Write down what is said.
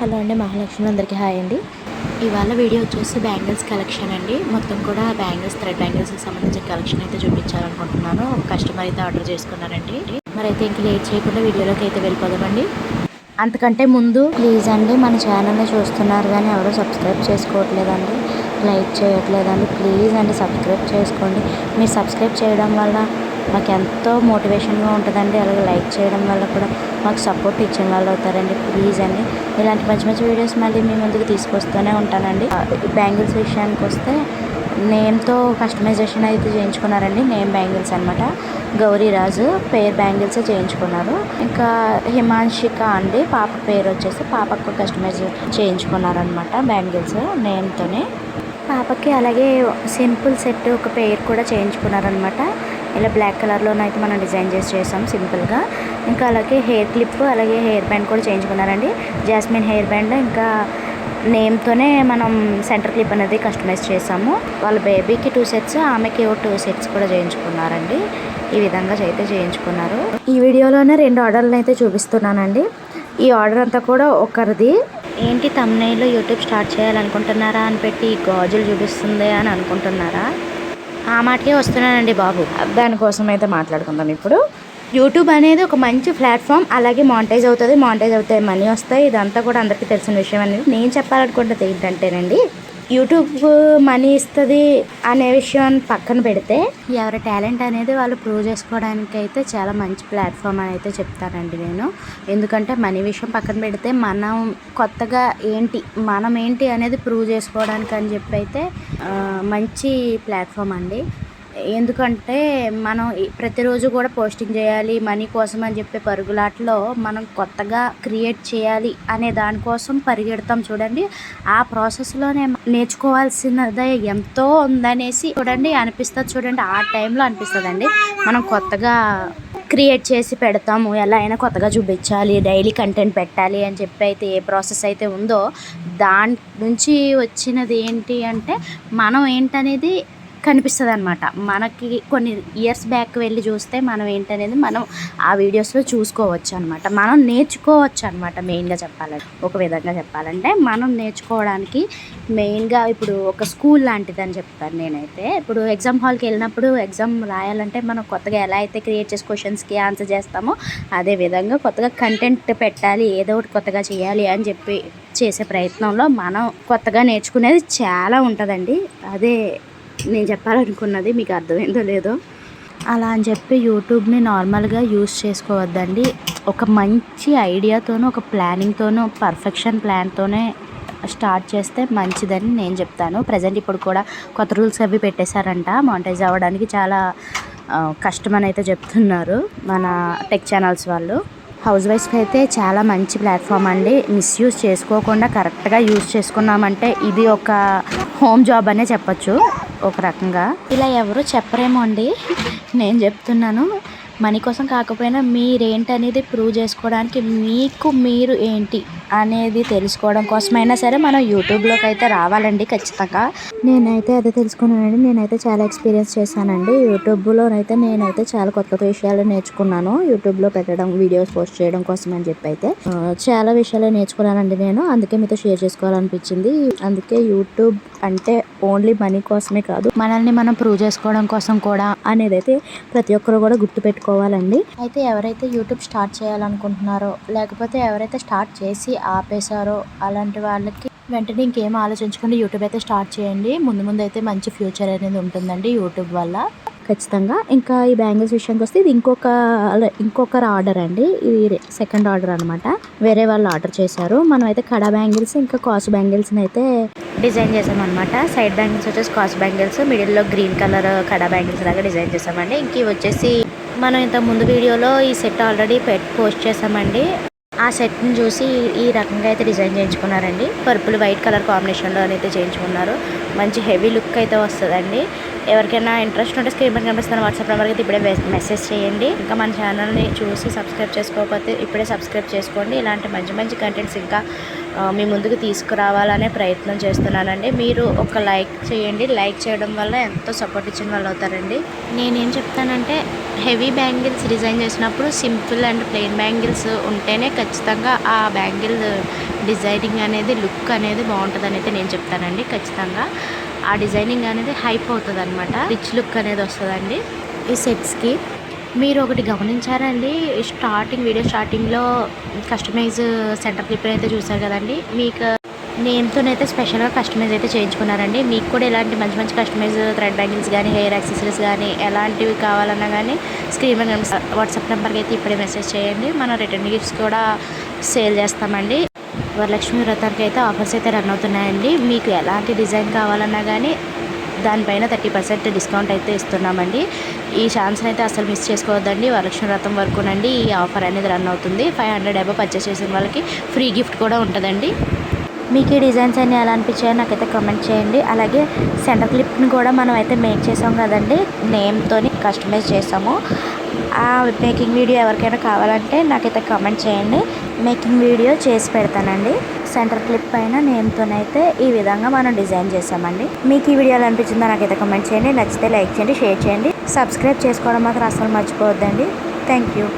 Hello అండి మహాలక్ష్మి అందరికీ hi అండి. ఇవాళ వీడియో వచ్చేసి బ్యాంగిల్స్ కలెక్షన్ అండి. మొత్తం కూడా బ్యాంగిల్స్ థ్రెడ్ బ్యాంగిల్స్కి సంబంధించిన కలెక్షన్ అయితే చూపించాలనుకుంటున్నాను. ఒక కస్టమర్ అయితే ఆర్డర్ చేసుకున్నారండి. మరి అయితే ఇంక లేట్ చేయకుండా వీడియోలోకి అయితే వెళ్ళిపోదామండి. అంతకంటే ముందు ప్లీజ్ అండి మన ఛానల్ని చూస్తున్నారు కానీ ఎవరు సబ్స్క్రైబ్ చేసుకోవట్లేదండి లైక్ చేయట్లేదండి ప్లీజ్ అండి సబ్స్క్రైబ్ చేసుకోండి. మీరు సబ్స్క్రైబ్ చేయడం వల్ల మాకు ఎంతో మోటివేషన్గా ఉంటుందండి. అలాగే లైక్ చేయడం వల్ల కూడా మాకు సపోర్ట్ ఇచ్చిన వాళ్ళు అవుతారండి. ప్లీజ్ అండి. ఇలాంటి మంచి మంచి వీడియోస్ మళ్ళీ మీ ముందుకు తీసుకొస్తూనే ఉంటానండి. బ్యాంగిల్స్ విషయానికి వస్తే నేమ్తో కస్టమైజేషన్ అయితే చేయించుకున్నారండి. నేమ్ బ్యాంగిల్స్ అనమాట గౌరీరాజు పేరు బ్యాంగిల్స్ చేయించుకున్నారు. ఇంకా హిమాంషిక అండి. పాప పేరు వచ్చేసి పాపకు కస్టమైజ్ చేయించుకున్నారనమాట బ్యాంగిల్స్ నేమ్తోనే. పాపకి అలాగే సింపుల్ సెట్ ఒక పేరు కూడా చేయించుకున్నారనమాట ఇలా బ్లాక్ కలర్లోనైతే మనం డిజైన్ చేసి చేసాం సింపుల్గా. ఇంకా అలాగే హెయిర్ క్లిప్ అలాగే హెయిర్ బ్యాండ్ కూడా చేయించుకున్నారండి. జాస్మిన్ హెయిర్ బ్యాండ్ ఇంకా నేమ్తోనే మనం సెంటర్ క్లిప్ అనేది కస్టమైజ్ చేసాము. వాళ్ళ బేబీకి టూ సెట్స్ ఆమెకి ఓ టూ సెట్స్ కూడా చేయించుకున్నారండి. ఈ విధంగా అయితే చేయించుకున్నారు. ఈ వీడియోలోనే రెండు ఆర్డర్లు అయితే చూపిస్తున్నానండి. ఈ ఆర్డర్ అంతా కూడా ఒకరిది. ఏంటి తమ్నైలో యూట్యూబ్ స్టార్ట్ చేయాలనుకుంటున్నారా అని పెట్టి గాజులు చూపిస్తుంది అని అనుకుంటున్నారా? ఆ మాటకే వస్తున్నానండి బాబు. దానికోసం అయితే మాట్లాడుకుందాం ఇప్పుడు. యూట్యూబ్ అనేది ఒక మంచి ప్లాట్ఫామ్ అలాగే మానిటైజ్ అవుతుంది. మానిటైజ్ అవుతాయి మనీ వస్తాయి. ఇదంతా కూడా అందరికీ తెలిసిన విషయం అనేది నేను చెప్పాలనుకుంటుంది ఏంటంటేనండి యూట్యూబ్ మనీ ఇస్తుంది అనే విషయం పక్కన పెడితే ఎవరి టాలెంట్ అనేది వాళ్ళు ప్రూవ్ చేసుకోవడానికి అయితే చాలా మంచి ప్లాట్ఫామ్ అని అయితే చెప్తానండి నేను. ఎందుకంటే మనీ విషయం పక్కన పెడితే మనం కొత్తగా ఏంటి మనం ఏంటి అనేది ప్రూవ్ చేసుకోవడానికి అని చెప్పి అయితే మంచి ప్లాట్ఫామ్ అండి. ఎందుకంటే మనం ప్రతిరోజు కూడా పోస్టింగ్ చేయాలి మనీ కోసం అని చెప్పే పరుగులాట్లో మనం కొత్తగా క్రియేట్ చేయాలి అనే దానికోసం పరిగెడతాం చూడండి. ఆ ప్రాసెస్లోనే నేర్చుకోవాల్సినది ఎంతో ఉందనేసి చూడండి అనిపిస్తుంది చూడండి. ఆ టైంలో అనిపిస్తుందండి. మనం కొత్తగా క్రియేట్ చేసి పెడతాము ఎలా అయినా కొత్తగా చూపించాలి డైలీ కంటెంట్ పెట్టాలి అని చెప్పి అయితే ఏ ప్రాసెస్ అయితే ఉందో దాని నుంచి వచ్చినది ఏంటి అంటే మనం ఏంటనేది కనిపిస్తుంది అనమాట మనకి కొన్ని ఇయర్స్ బ్యాక్ వెళ్ళి చూస్తే మనం ఏంటనేది మనం ఆ వీడియోస్లో చూసుకోవచ్చు అనమాట మనం నేర్చుకోవచ్చు అనమాట మెయిన్గా చెప్పాలంటే. ఒక విధంగా చెప్పాలంటే మనం నేర్చుకోవడానికి మెయిన్గా ఇప్పుడు ఒక స్కూల్ లాంటిది అని చెప్తాను నేనైతే. ఇప్పుడు ఎగ్జామ్ హాల్కి వెళ్ళినప్పుడు ఎగ్జామ్ రాయాలంటే మనం కొత్తగా ఎలా అయితే క్రియేట్ చేసి క్వశ్చన్స్కి ఆన్సర్ చేస్తామో అదే విధంగా కొత్తగా కంటెంట్ పెట్టాలి ఏదో ఒకటి కొత్తగా చేయాలి అని చెప్పి చేసే ప్రయత్నంలో మనం కొత్తగా నేర్చుకునేది చాలా ఉంటుందండి. అదే నేను చెప్పాలనుకున్నది మీకు అర్థమైందో లేదో. అలా అని చెప్పి యూట్యూబ్ని నార్మల్గా యూస్ చేసుకోవద్దండి. ఒక మంచి ఐడియాతోనూ ఒక ప్లానింగ్తోనూ పర్ఫెక్షన్ ప్లాన్తోనే స్టార్ట్ చేస్తే మంచిదని నేను చెప్తాను. ప్రజెంట్ ఇప్పుడు కూడా కొత్త రూల్స్ అవి పెట్టేశారంట. మానిటైజ్ అవ్వడానికి చాలా కష్టమని అయితే చెప్తున్నారు మన టెక్ ఛానల్స్ వాళ్ళు. హౌస్ వైఫ్స్కి అయితే చాలా మంచి ప్లాట్ఫామ్ అండి. మిస్యూజ్ చేసుకోకుండా కరెక్ట్గా యూజ్ చేసుకున్నామంటే ఇది ఒక హోమ్ జాబ్ అనే చెప్పచ్చు. ఒక రకంగా. ఇలా ఎవరు చెప్పరేమో అండి. నేను చెప్తున్నాను. మనీ కోసం కాకపోయినా మీరేంటి అనేది ప్రూవ్ చేసుకోవడానికి మీకు మీరు ఏంటి? అనేది తెలుసుకోవడం కోసమైనా సరే మనం యూట్యూబ్లోకి అయితే రావాలండి ఖచ్చితంగా. నేనైతే అదే తెలుసుకున్నానండి. నేనైతే చాలా ఎక్స్పీరియన్స్ చేశానండి. యూట్యూబ్లోనైతే నేనైతే చాలా కొత్త కొత్త విషయాలు నేర్చుకున్నాను. యూట్యూబ్లో పెట్టడం వీడియోస్ పోస్ట్ చేయడం కోసం అని చెప్పి అయితే చాలా విషయాలు నేర్చుకున్నానండి నేను. అందుకే మీతో షేర్ చేసుకోవాలనిపించింది. అందుకే యూట్యూబ్ అంటే ఓన్లీ మనీ కోసమే కాదు మనల్ని మనం ప్రూవ్ చేసుకోవడం కోసం కూడా అనేది అయితే ప్రతి ఒక్కరు కూడా గుర్తు పెట్టుకోవాలండి. అయితే ఎవరైతే యూట్యూబ్ స్టార్ట్ చేయాలనుకుంటున్నారో లేకపోతే ఎవరైతే స్టార్ట్ చేసి ఆపేశారో అలాంటి వాళ్ళకి వెంటనే ఇంకేం ఆలోచించకుండా యూట్యూబ్ అయితే స్టార్ట్ చేయండి. ముందు ముందు అయితే మంచి ఫ్యూచర్ అనేది ఉంటుందండి యూట్యూబ్ వల్ల. ఖచ్చితంగా. ఇంకా ఈ బ్యాంగిల్స్ విషయానికి వస్తే ఇది ఇంకొక ఇంకొకరు ఆర్డర్ అండి. ఇది సెకండ్ ఆర్డర్ అనమాట వేరే వాళ్ళు ఆర్డర్ చేశారు. మనం అయితే కడా బ్యాంగిల్స్ ఇంకా కాస్ బ్యాంగిల్స్ని అయితే డిజైన్ చేసామన్నమాట సైడ్ బ్యాంగిల్స్ వచ్చేసి కాస్ బ్యాంగిల్స్ మిడిల్లో గ్రీన్ కలర్ కడా బ్యాంగిల్స్ లాగా డిజైన్ చేసామండి ఇంక వచ్చేసి మనం ఇంత ముందు వీడియోలో ఈ సెట్ ఆల్రెడీ పెట్ పోస్ట్ చేసామండి ఆ సెట్ని చూసి ఈ రకంగా అయితే డిజైన్ చేయించుకున్నారండి. పర్పుల్ వైట్ కలర్ కాంబినేషన్లో అయితే చేయించుకున్నారు. మంచి హెవీ లుక్ అయితే వస్తుందండి. ఎవరికైనా ఇంట్రెస్ట్ ఉంటే స్క్రీన్ పైన కనిపిస్తున్న వాట్సాప్ నెంబర్కి అయితే ఇప్పుడే మెసేజ్ చేయండి. ఇంకా మన ఛానల్ని చూసి సబ్స్క్రైబ్ చేసుకోకపోతే ఇప్పుడే సబ్స్క్రైబ్ చేసుకోండి. ఇలాంటి మంచి మంచి కంటెంట్స్ ఇంకా మీ ముందుకు తీసుకురావాలనే ప్రయత్నం చేస్తున్నానండి. మీరు ఒక లైక్ చేయండి. లైక్ చేయడం వల్ల ఎంతో సపోర్ట్ ఇచ్చిన వాళ్ళు అవుతారండి. నేనేం చెప్తానంటే హెవీ బ్యాంగిల్స్ డిజైన్ చేసినప్పుడు సింపుల్ అండ్ ప్లెయిన్ బ్యాంగిల్స్ ఉంటేనే ఖచ్చితంగా ఆ బ్యాంగిల్ డిజైనింగ్ అనేది లుక్ అనేది బాగుంటుంది అయితే నేను చెప్తానండి. ఖచ్చితంగా ఆ డిజైనింగ్ అనేది హైప్ అవుతుంది అనమాట రిచ్ లుక్ అనేది వస్తుందండి. ఈ సెట్స్కి మీరు ఒకటి గమనించారండి? స్టార్టింగ్ వీడియో స్టార్టింగ్లో కస్టమైజ్ సెంటర్ క్లిప్ అయితే చూసారు కదండి? మీకు నేమ్తోనైతే స్పెషల్గా కస్టమైజ్ అయితే చేయించుకున్నారండి. మీకు కూడా ఇలాంటి మంచి మంచి కస్టమైజ్ థ్రెడ్ బ్యాంగిల్స్ కానీ హెయిర్ యాక్సెసరీస్ కానీ ఎలాంటివి కావాలన్నా కానీ స్క్రీన్ మీద వాట్సాప్ నెంబర్కి అయితే ఇప్పుడే మెసేజ్ చేయండి. మనం రిటర్న్ గిఫ్ట్స్ కూడా సేల్ చేస్తామండి. వరలక్ష్మి వ్రతానికి అయితే ఆఫర్స్ అయితే రన్ అవుతున్నాయండి. మీకు ఎలాంటి డిజైన్ కావాలన్నా కానీ దానిపైన థర్టీ పర్సెంట్ డిస్కౌంట్ అయితే ఇస్తున్నామండి. ఈ ఛాన్స్ అయితే అసలు మిస్ చేసుకోవద్దండి. వరలక్ష్మి వ్రతం వరకునండి ఈ ఆఫర్ అనేది రన్ అవుతుంది. ఫైవ్ హండ్రెడ్ అబో పర్చేస్ చేసిన వాళ్ళకి ఫ్రీ గిఫ్ట్ కూడా ఉంటుందండి. మీకు ఈ డిజైన్స్ అన్ని ఎలా అనిపించాయో నాకైతే కమెంట్ చేయండి. అలాగే సెంటర్ క్లిప్ని కూడా మనం అయితే మేక్ చేసాం కదండి. నేమ్తో కస్టమైజ్ చేసాము. ఆ మేకింగ్ వీడియో ఎవరికైనా కావాలంటే నాకైతే కమెంట్ చేయండి. మేకింగ్ వీడియో చేసి పెడతానండి. సెంటర్ క్లిప్ పైన నేమ్తోనైతే ఈ విధంగా మనం డిజైన్ చేసామండి మీకు ఈ వీడియోలో అనిపించిందో నాకైతే కమెంట్ చేయండి. నచ్చితే లైక్ చేయండి షేర్ చేయండి. సబ్స్క్రైబ్ చేసుకోవడం మాత్రం అసలు మర్చిపోవద్దండి. Thank you